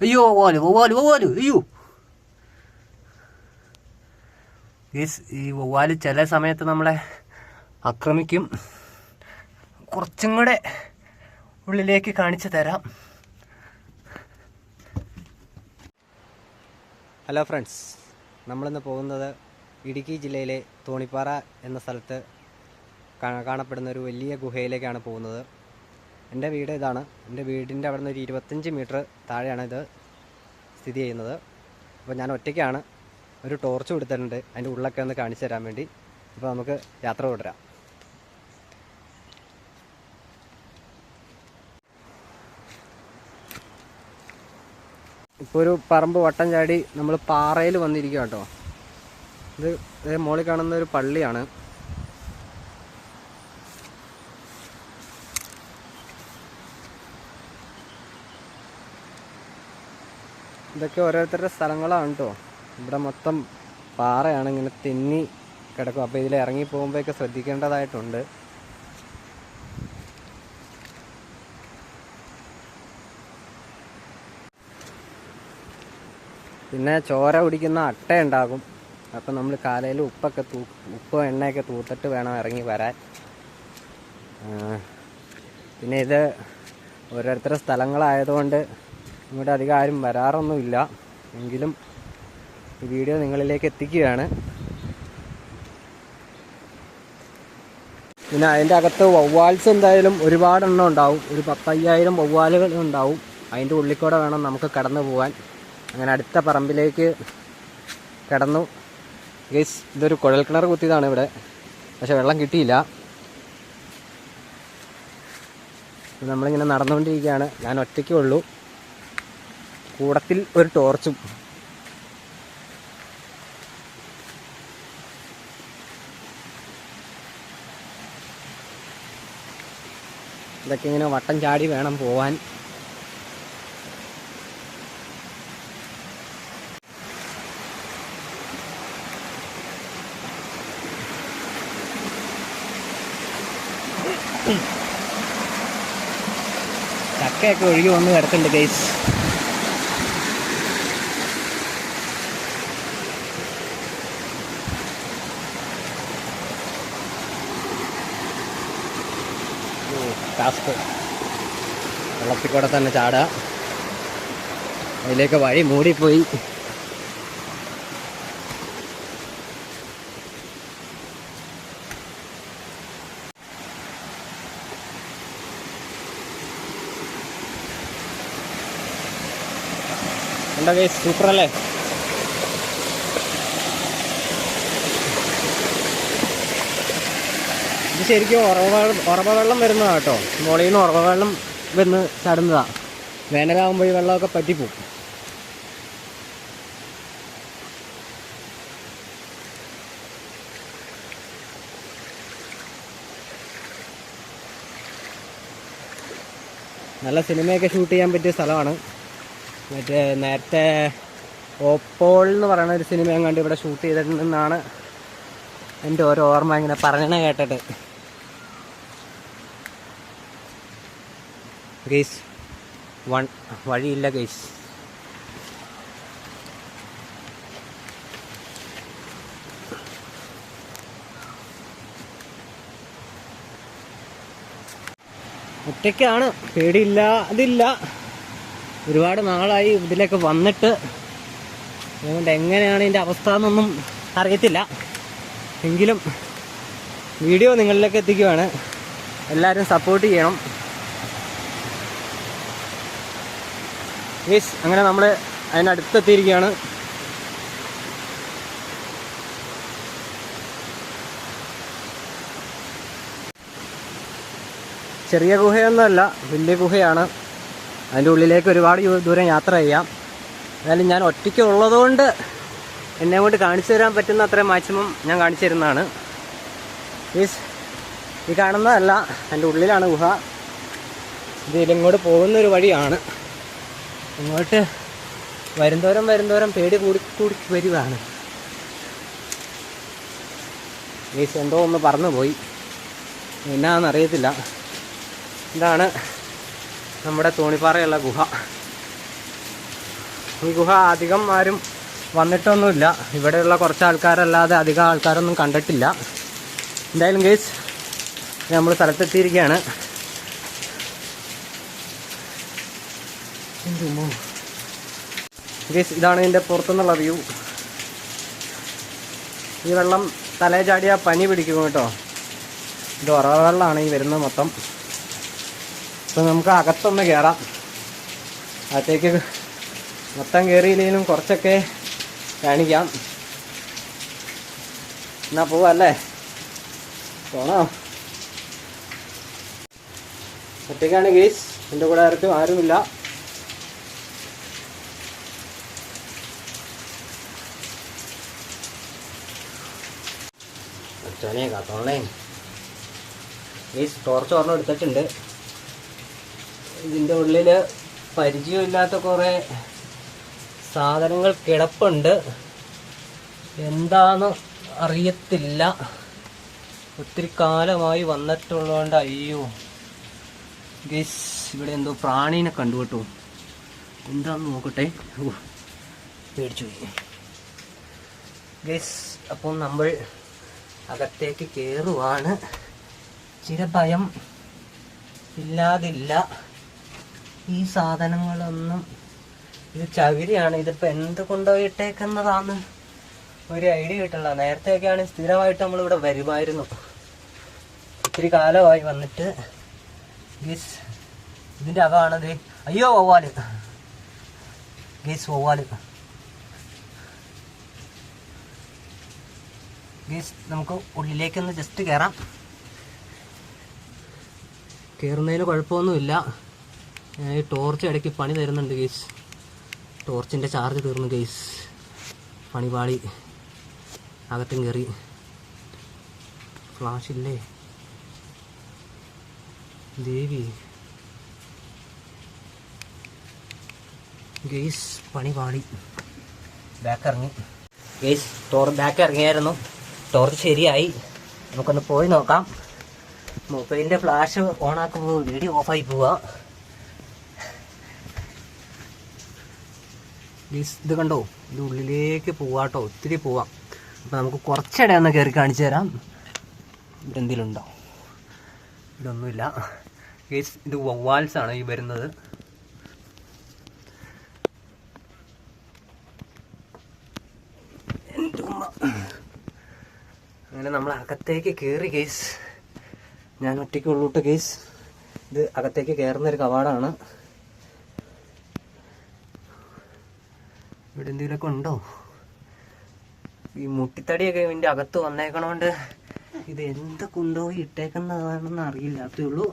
അയ്യോ വവ്വാൽ വവ്വാൽ വവ്വാൽ അയ്യോ. ഗൈസ് ഈ വവ്വാൽ ചില സമയത്ത് നമ്മളെ ആക്രമിക്കും കുറച്ചും കൂടെ ഉള്ളിലേക്ക് കാണിച്ചു തരാം. ഹലോ ഫ്രണ്ട്സ് നമ്മളിന്ന് പോകുന്നത് ഇടുക്കി ജില്ലയിലെ തോണിപ്പാറ എന്ന സ്ഥലത്ത് കാണപ്പെടുന്ന ഒരു വലിയ ഗുഹയിലേക്കാണ് പോകുന്നത്. എന്റെ വീട് ഇതാണ്. എന്റെ വീടിന്റെ അവിടെ നിന്ന് ഒരു ഇരുപത്തഞ്ച് മീറ്റർ താഴെയാണ് ഇത് സ്ഥിതി ചെയ്യുന്നത്. അപ്പോൾ ഞാൻ ഒറ്റയ്ക്കാണ് ഒരു ടോർച്ച് കൊടുത്തിട്ടുണ്ട്. അതിന്റെ ഉള്ളൊക്കെ ഒന്ന് കാണിച്ചു തരാൻ വേണ്ടി. അപ്പോൾ നമുക്ക് യാത്ര തുടരാം. ഇപ്പോൾ ഒരു പറമ്പ് വട്ടം ചാടി നമ്മൾ പാറയിൽ വന്നിരിക്കുക കേട്ടോ. ഇത് മുകളിൽ കാണുന്ന ഒരു പള്ളിയാണ്. ഇതൊക്കെ ഓരോരുത്തരുടെ സ്ഥലങ്ങളാണ് കേട്ടോ ഇവിടെ മൊത്തം പാറയാണ് ഇങ്ങനെ തെന്നി കിടക്കും. അപ്പോൾ ഇതിൽ ഇറങ്ങി പോകുമ്പോഴൊക്കെ ശ്രദ്ധിക്കേണ്ടതായിട്ടുണ്ട്. പിന്നെ ചോര കുടിക്കുന്ന അട്ട ഉണ്ടാകും. അപ്പം നമ്മൾ കാലയിൽ ഉപ്പൊക്കെ തൂ ഉപ്പോ എണ്ണയൊക്കെ തൂത്തിട്ട് വേണം ഇറങ്ങി വരാൻ. പിന്നെ ഇത് ഓരോരുത്തരുടെ സ്ഥലങ്ങളായതുകൊണ്ട് ഇവിടെ അധികം ആരും വരാറൊന്നുമില്ല. എങ്കിലും ഈ വീഡിയോ നിങ്ങളിലേക്ക് എത്തിക്കുകയാണ്. പിന്നെ അതിന്റെ അകത്ത് വവ്വാൽസ് എന്തായാലും ഒരുപാടെണ്ണം ഉണ്ടാവും. ഒരു പത്തയ്യായിരം വവ്വാലുകൾ ഉണ്ടാവും. അതിന്റെ ഉള്ളിക്കൂടെ വേണം നമുക്ക് കടന്നു പോകാൻ. അങ്ങനെ അടുത്ത പറമ്പിലേക്ക് കടന്നു. ഗൈസ് ഇതൊരു കുഴൽ കിണർ കുത്തിയതാണ് ഇവിടെ. പക്ഷെ വെള്ളം കിട്ടിയില്ല. നമ്മളിങ്ങനെ നടന്നുകൊണ്ടിരിക്കുകയാണ്. ഞാൻ ഒറ്റയ്ക്കേ ഉള്ളൂ. കൂടത്തിൽ ഒരു ടോർച്ചും. ഇതൊക്കെ ഇങ്ങനെ വട്ടം ചാടി വേണം പോവാൻ. ചക്കയൊക്കെ ഒഴുകി വന്ന് കിടക്കുന്നുണ്ട് ഗൈസ് വെള്ളത്തിൽ കൂടെ തന്നെ ചാടുക അതിലേക്ക് വഴി മൂടിപ്പോയി. എന്താ സൂപ്പർ അല്ലേ ഇത് ശരിക്കും ഉറവ ഉറവ വെള്ളം വരുന്നതാട്ടോ മുകളിൽ നിന്ന് ഉറവ വെള്ളം വന്ന് ചടുന്നതാണ് വേനലാവുമ്പോൾ ഈ വെള്ളമൊക്കെ പറ്റിപ്പോകും നല്ല സിനിമയൊക്കെ ഷൂട്ട് ചെയ്യാൻ പറ്റിയ സ്ഥലമാണ്. മറ്റേ നേരത്തെ ഓപ്പോൾ എന്ന് പറയുന്ന ഒരു സിനിമ കണ്ട് ഇവിടെ ഷൂട്ട് ചെയ്തിട്ടുണ്ടെന്നാണ് എന്റെ ഓരോ ഓർമ്മ ഇങ്ങനെ പറഞ്ഞ കേട്ടിട്ട്. ഗെയ്സ് വൺ വഴിയില്ല ഗെയ്സ് ഒറ്റയ്ക്കാണ് പേടിയില്ല അതില്ല. ഒരുപാട് നാളായി ഇതിലേക്ക് വന്നിട്ട്. അതുകൊണ്ട് എങ്ങനെയാണ് ഇതിന്റെ അവസ്ഥ എന്നൊന്നും അറിയത്തില്ല. എങ്കിലും വീഡിയോ നിങ്ങളിലേക്ക് എത്തിക്കുവാണ്. എല്ലാവരും സപ്പോർട്ട് ചെയ്യണം. യെസ് അങ്ങനെ നമ്മൾ അതിനടുത്തെത്തിയിരിക്കുകയാണ്. ചെറിയ ഗുഹയൊന്നുമല്ല വലിയ ഗുഹയാണ്. അതിന്റെ ഉള്ളിലേക്ക് ഒരുപാട് ദൂരം യാത്ര ചെയ്യാം. എന്നാലും ഞാൻ ഒറ്റയ്ക്ക് ഉള്ളതുകൊണ്ട് എന്നെ കൊണ്ട് കാണിച്ചു തരാൻ പറ്റുന്ന അത്രയും മാക്സിമം ഞാൻ കാണിച്ചു തരുന്നതാണ്. മീൻസ് ഈ കാണുന്നതല്ല എന്റെ ഉള്ളിലാണ് ഗുഹ. ഇത് ഇതിങ്ങോട്ട് പോകുന്നൊരു വഴിയാണ്. ഇങ്ങോട്ട് വരുന്തോരം വരുന്തോരം പേടി കൂടി കൂടി വരികയാണ് ഗീസ് എന്തോ ഒന്ന് പറന്നു പോയി. എന്നാന്നറിയത്തില്ല ഇതാണ് നമ്മുടെ തോണിപ്പാറയുള്ള ഗുഹ. ഈ ഗുഹ അധികം ആരും വന്നിട്ടൊന്നുമില്ല. ഇവിടെയുള്ള കുറച്ച് ആൾക്കാരല്ലാതെ അധികം ആൾക്കാരൊന്നും കണ്ടിട്ടില്ല. എന്തായാലും ഗേസ് നമ്മൾ സ്ഥലത്തെത്തിയിരിക്കുകയാണ്. ഇതാണ് ഇതിന്റെ പുറത്തുനിന്നുള്ള വ്യൂ ഈ വെള്ളം തലേ ചാടിയ പനി പിടിക്കും കേട്ടോ. ഇത് ഉറവ വെള്ളമാണ് ഈ വരുന്നത് മൊത്തം. അപ്പോൾ നമുക്ക് അകത്തൊന്ന് കയറാം അകത്തേക്ക് മൊത്തം കയറിയില്ലെങ്കിലും കുറച്ചൊക്കെ കാണിക്കാം. എന്നാ പോവല്ലേ പോണോ? ഒറ്റയ്ക്കാണ് ഗേസ് എന്റെ കൂടെ ആർക്കും ആരുമില്ല. അച്ഛനെ കാത്തോളേ ഈ ടോർച്ച് ഒരെണ്ണം എടുത്തിട്ടുണ്ട്. ഇതിന്റെ ഉള്ളിൽ പരിചയമില്ലാത്ത കുറേ സാധനങ്ങൾ കിടപ്പുണ്ട്. എന്താന്ന് അറിയത്തില്ല. ഒത്തിരി കാലമായി വന്നിട്ടുള്ളതുകൊണ്ട് അയ്യോ. ഗസ് ഇവിടെ എന്തോ പ്രാണീനെ കണ്ടു കേട്ടോ. എന്താന്ന് നോക്കട്ടെ. ഓ പേടിച്ചു പോയി. അപ്പം നമ്മൾ അകത്തേക്ക് കയറുവാണ് ചില ഭയം ഇല്ലാതില്ല. ഈ സാധനങ്ങളൊന്നും ഇത് ചകിരിയാണ്. ഇതിപ്പോൾ എന്ത് കൊണ്ടുപോയിട്ടേക്കുന്നതാന്ന് ഒരു ഐഡിയ കിട്ടില്ല. നേരത്തെയൊക്കെയാണ് സ്ഥിരമായിട്ട് നമ്മളിവിടെ വരുമായിരുന്നു. ഒത്തിരി കാലമായി വന്നിട്ട് ഗീസ് ഇതിന്റെ അകമാണത്. അയ്യോ വവ്വാൽ. ഗീസ് വവ്വാൽ. ഗീസ് നമുക്ക് ഉള്ളിലേക്കൊന്ന് ജസ്റ്റ് കയറാം കയറുന്നതിന് കുഴപ്പമൊന്നുമില്ല. ഈ ടോർച്ച് ഇടയ്ക്ക് പണി തരുന്നുണ്ട് ഗേസ് ടോർച്ചിന്റെ ചാർജ് തീർന്നു ഗേസ് പണിപാളി അകത്തും കയറി ഫ്ലാഷ് ഇല്ലേ? ദേവി. ഗെയ്സ് പണിപാളി ബാക്ക് ഇറങ്ങി. ഗെയ്സ് ടോർ ബാക്ക് ഇറങ്ങിയായിരുന്നു. ടോർച്ച് ശരിയായി. നമുക്കൊന്ന് പോയി നോക്കാം. മൊബൈലിന്റെ ഫ്ലാഷ് ഓണാക്കുമ്പോൾ വീഡിയോ ഓഫായി പോവാ. ഗീസ് ഇത് കണ്ടോ? ഇത് ഉള്ളിലേക്ക് പോവാട്ടോ ഒത്തിരി പോവാം. അപ്പോൾ നമുക്ക് കുറച്ചിടെ ഒന്ന് കയറി കാണിച്ചു തരാം. ഇവിടെ എന്തെങ്കിലും ഉണ്ടോ ഇതൊന്നുമില്ല ഇത് വവ്വാൽസാണ് ഈ വരുന്നത് എന്റെ ഉമ്മ. അങ്ങനെ നമ്മൾ അകത്തേക്ക് കയറി കേസ് ഞാൻ ഒറ്റയ്ക്ക് ഉള്ളൂട്ട് കേസ് ഇത് അകത്തേക്ക് കയറുന്ന ഒരു കവാടാണ്. ഇവിടെ എന്തെങ്കിലുമൊക്കെ ഉണ്ടോ? ഈ മുട്ടിത്തടിയൊക്കെ ഇതിന്റെ അകത്ത് വന്നേക്കണോണ്ട് ഇത് എന്ത് കൊണ്ടുപോയി ഇട്ടേക്കുന്നതാണെന്ന് അറിയില്ല. അതേ ഉള്ളൂ.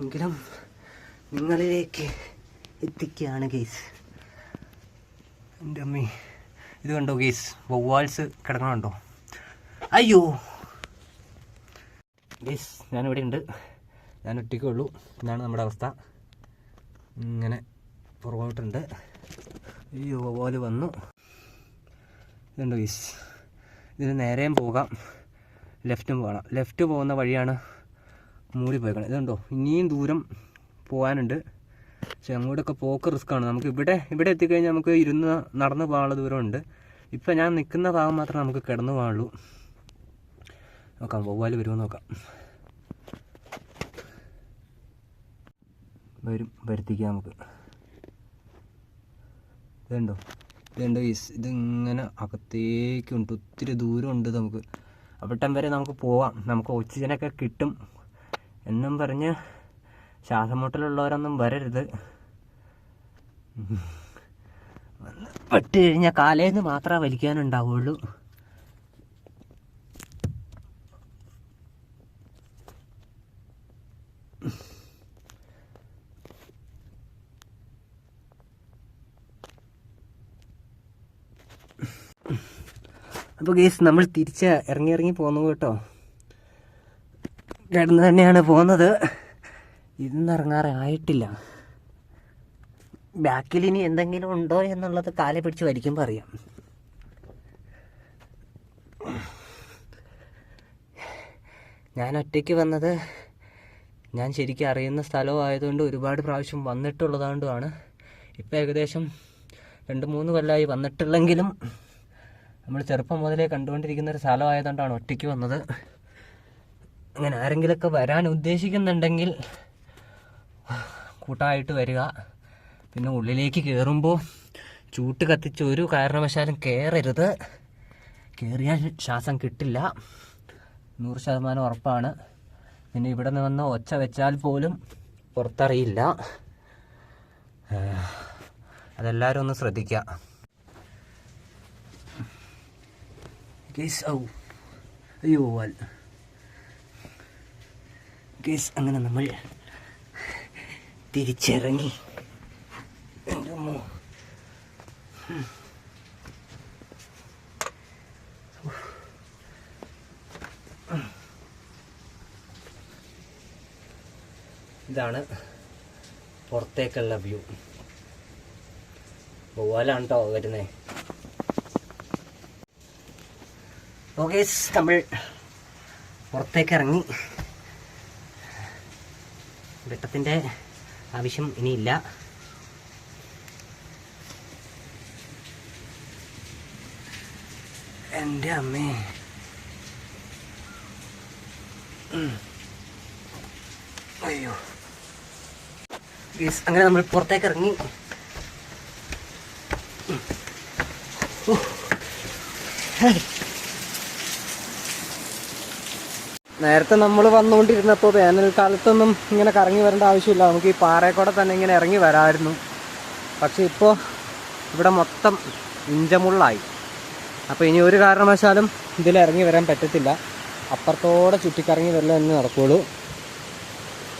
എങ്കിലും നിങ്ങളിലേക്ക് എത്തിക്കുകയാണ് ഗെയ്സ് എന്റെ അമ്മേ ഇത് കണ്ടോ ഗെയ്സ് വവ്വാൽസ് കിടക്കണുണ്ടോ അയ്യോ. ഗൈസ് ഞാനിവിടെ ഉണ്ട്. ഞാൻ ഒറ്റയ്ക്കേ ഉള്ളൂ. ഇതാണ് നമ്മുടെ അവസ്ഥ. ഇങ്ങനെ പുറകോട്ടുണ്ട്. അയ്യോ പോലെ വന്നു. ഇതുണ്ട് ഗൈസ് ഇതിന് നേരെയും പോകാം. ലെഫ്റ്റും പോകണം. ലെഫ്റ്റ് പോകുന്ന വഴിയാണ് മൂടി പോയിക്കണം ഇതുണ്ടോ? ഇനിയും ദൂരം പോകാനുണ്ട്. പക്ഷെ അങ്ങോട്ടൊക്കെ പോക്ക് റിസ്ക്കാണ്. നമുക്ക് ഇവിടെ ഇവിടെ എത്തിക്കഴിഞ്ഞാൽ നമുക്ക് ഇരുന്ന് നടന്നു പോകാനുള്ള ദൂരമുണ്ട്. ഇപ്പം ഞാൻ നിൽക്കുന്ന ഭാഗം മാത്രമേ നമുക്ക് കിടന്നു പോകാനുള്ളൂ. നോക്കാം വവ്വാൽ വരുമോ നോക്കാം. വരും വരുത്തിക്കാം നമുക്ക്. ഇതുണ്ടോ? ഇതുണ്ടോ ഈസ് ഇതിങ്ങനെ അകത്തേക്കുണ്ട് ഒത്തിരി ദൂരമുണ്ട് നമുക്ക്. അവിടം വരെ നമുക്ക് പോവാം. നമുക്ക് ഓക്സിജനൊക്കെ കിട്ടും. എന്നും പറഞ്ഞ് ശ്വാസം മുട്ടലുള്ളവരൊന്നും വരരുത് പട്ടി കഴിഞ്ഞാൽ കാലേന്ന് മാത്രമേ വലിക്കാനുണ്ടാവുള്ളൂ. അപ്പോൾ ഗേസ് നമ്മൾ തിരിച്ച് ഇറങ്ങി ഇറങ്ങി പോന്നു കേട്ടോ. കിടന്ന് തന്നെയാണ് പോകുന്നത് ഇന്ന് ഇറങ്ങാറായിട്ടില്ല ബാക്കിൽ ഇനി എന്തെങ്കിലും ഉണ്ടോ എന്നുള്ളത് കാലെ പിടിച്ച് വലിക്കുമ്പോൾ അറിയാം. ഞാൻ ഒറ്റയ്ക്ക് വന്നത് ഞാൻ ശരിക്കും അറിയുന്ന സ്ഥലവും ആയതുകൊണ്ട് ഒരുപാട് പ്രാവശ്യം വന്നിട്ടുള്ളതുകൊണ്ടുമാണ് ഇപ്പോൾ ഏകദേശം രണ്ട് മൂന്ന് കൊല്ലമായി വന്നിട്ടില്ലെങ്കിലും നമ്മൾ ചെറുപ്പം മുതലേ കണ്ടുകൊണ്ടിരിക്കുന്ന ഒരു സ്ഥലമായതുകൊണ്ടാണ് ഒറ്റയ്ക്ക് വന്നത്. അങ്ങനെ ആരെങ്കിലുമൊക്കെ വരാൻ ഉദ്ദേശിക്കുന്നുണ്ടെങ്കിൽ കൂട്ടായിട്ട് വരിക. പിന്നെ ഉള്ളിലേക്ക് കയറുമ്പോൾ ചൂട്ട് കത്തിച്ച് ഒരു കാരണവശാലും കയറരുത് കയറിയാൽ ശ്വാസം കിട്ടില്ല. നൂറ് ശതമാനം ഉറപ്പാണ്. പിന്നെ ഇവിടെ നിന്ന് ഒച്ച വെച്ചാൽ പോലും പുറത്തറിയില്ല. അതെല്ലാവരും ഒന്ന് ശ്രദ്ധിക്കുക. ഗേസ് ഔ അയ്യോ Guys, അങ്ങനെ നമ്മൾ തിരിച്ചിറങ്ങി. ഉം. ഇതാണ് പുറത്തേക്കുള്ള വ്യൂ ഗോവാലാണ് കേട്ടോ വരുന്നത് ഓക്കെ നമ്മൾ പുറത്തേക്ക് ഇറങ്ങി വെട്ടത്തിന്റെ ആവശ്യം ഇനിയില്ല എന്റെ അമ്മേ. അയ്യോ അങ്ങനെ നമ്മൾ പുറത്തേക്ക് ഇറങ്ങി. ഓ. നേരത്തെ നമ്മൾ വന്നുകൊണ്ടിരുന്നപ്പോൾ വേനൽക്കാലത്തൊന്നും ഇങ്ങനെ കറങ്ങി വരേണ്ട ആവശ്യമില്ല. നമുക്ക് ഈ പാറയിൽ തന്നെ ഇങ്ങനെ ഇറങ്ങി വരാമായിരുന്നു. പക്ഷേ ഇപ്പോൾ ഇവിടെ മൊത്തം ഇഞ്ചമുള്ളായി. അപ്പോൾ ഇനി ഒരു കാരണവശാലും ഇതിൽ ഇറങ്ങി വരാൻ പറ്റത്തില്ല. അപ്പുറത്തോടെ ചുറ്റിക്കറങ്ങി വരല തന്നെ നടക്കുകയുള്ളൂ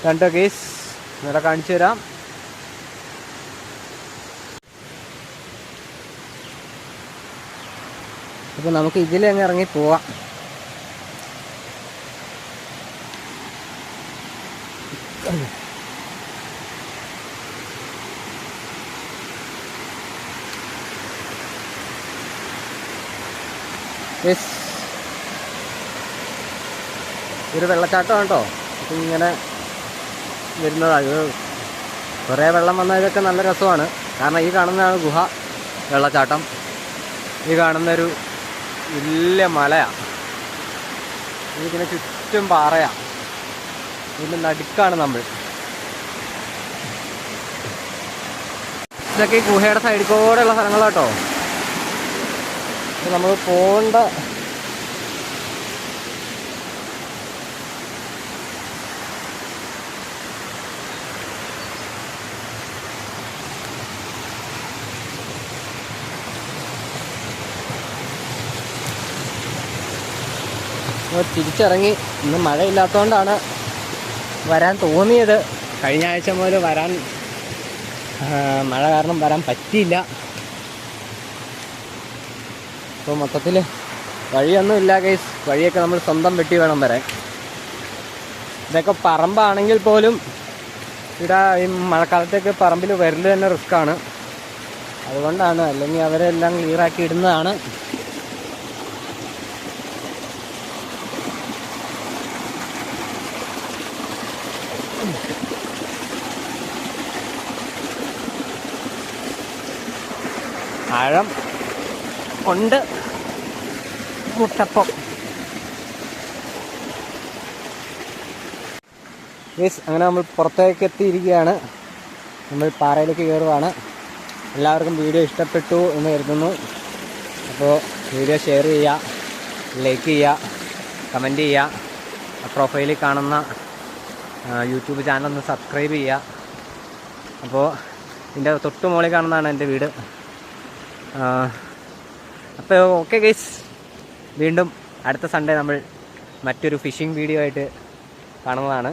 കണ്ടോ കേസ് ഇവിടെ കാണിച്ചു തരാം. അപ്പോൾ നമുക്ക് ഇതിലങ്ങ് ഇറങ്ങി പോവാം. യെസ് ഒരു വെള്ളച്ചാട്ടം കേട്ടോ ഇങ്ങനെ വരുന്നതാണ് ഇത് കുറേ വെള്ളം വന്നതൊക്കെ നല്ല രസമാണ്. കാരണം ഈ കാണുന്നതാണ് ഗുഹ വെള്ളച്ചാട്ടം. ഈ കാണുന്നൊരു വലിയ മലയാണ് ഇതിന് ചുറ്റും പാറയാണ് ഇതിന്റെ നടുക്കാണ് നമ്മൾ. ഇതൊക്കെ ഈ ഗുഹയുടെ സൈഡിൽ കൂടെയുള്ള സ്ഥലങ്ങളാട്ടോ. നമ്മൾ പോകേണ്ട തിരിച്ചിറങ്ങി. ഇന്ന് മഴയില്ലാത്തതുകൊണ്ടാണ് വരാൻ തോന്നിയത് കഴിഞ്ഞ ആഴ്ച മുതൽ വരാൻ മഴ കാരണം വരാൻ പറ്റിയില്ല. അപ്പോൾ മൊത്തത്തിൽ വഴിയൊന്നും ഇല്ല കേസ് വഴിയൊക്കെ നമ്മൾ സ്വന്തം വെട്ടി വേണം വരാൻ. ഇതൊക്കെ പറമ്പാണെങ്കിൽ പോലും ഇവിടെ ഈ മഴക്കാലത്തേക്ക് പറമ്പിൽ വരൽ തന്നെ റിസ്ക്കാണ് അതുകൊണ്ടാണ് അല്ലെങ്കിൽ അവരെല്ലാം ക്ലിയറാക്കി ഇടുന്നതാണ്. ആഴം ഉണ്ട്. മുട്ടപ്പം. യെസ് അങ്ങനെ നമ്മൾ പുറത്തേക്ക് എത്തിയിരിക്കുകയാണ്. നമ്മൾ പാറയിലേക്ക് കയറുവാണ്. എല്ലാവർക്കും വീഡിയോ ഇഷ്ടപ്പെട്ടു എന്ന് കരുതുന്നു. അപ്പോൾ വീഡിയോ ഷെയർ ചെയ്യുക ലൈക്ക് ചെയ്യുക കമന്റ് ചെയ്യുക പ്രൊഫൈലിൽ കാണുന്ന യൂട്യൂബ് ചാനൽ ഒന്ന് സബ്സ്ക്രൈബ് ചെയ്യുക. അപ്പോൾ ഇതിന്റെ തൊട്ട് മുകളിൽ കാണുന്നതാണ് എന്റെ വീട്. അപ്പോൾ ഓക്കെ ഗൈസ് വീണ്ടും അടുത്ത സൺഡേ നമ്മൾ മറ്റൊരു ഫിഷിംഗ് വീഡിയോ ആയിട്ട് കാണുന്നതാണ്.